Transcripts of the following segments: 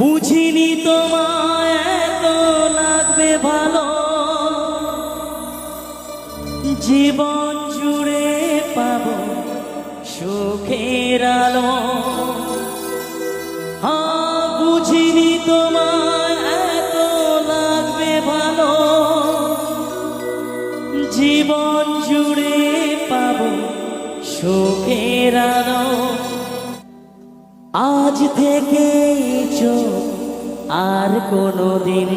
বুঝিনি তোমায় এত লাগবে ভালো। জীবন জুড়ে পাবো সুখের আলো। হ্যাঁ, বুঝিনি তোমায় এত লাগবে ভালো। জীবন জুড়ে পাব সুখের আলো। আজ থেকে চোখ আর কোনো দিন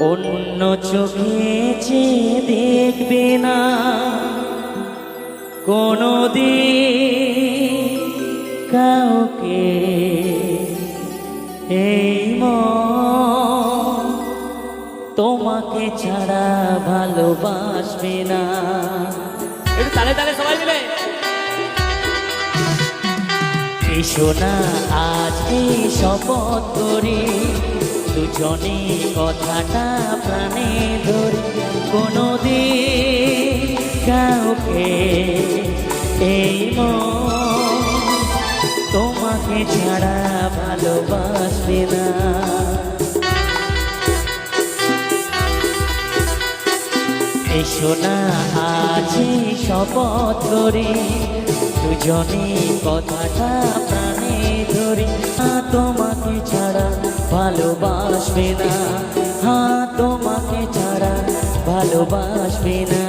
অন্য চোখে চেয়ে দেখবে না। কোনো দিন কাউকে এই তোমাকে ছাড়া ভালোবাসবে না। একটু তালে তালে সবাই মিলে। এসো না আজ এই শপথ করি দুজনে কথাটা প্রাণে ধরে কোনো দিন কাউকে এই মন তোমাকে ছাড়া ভালোবাসবে না। সোনা আছে শপথ ধরে দুজনে কথাটা প্রাণে ধরে। তোমাকে ছাড়া ভালোবাসবে না। হ্যাঁ তোমাকে ছাড়া ভালোবাসবে না।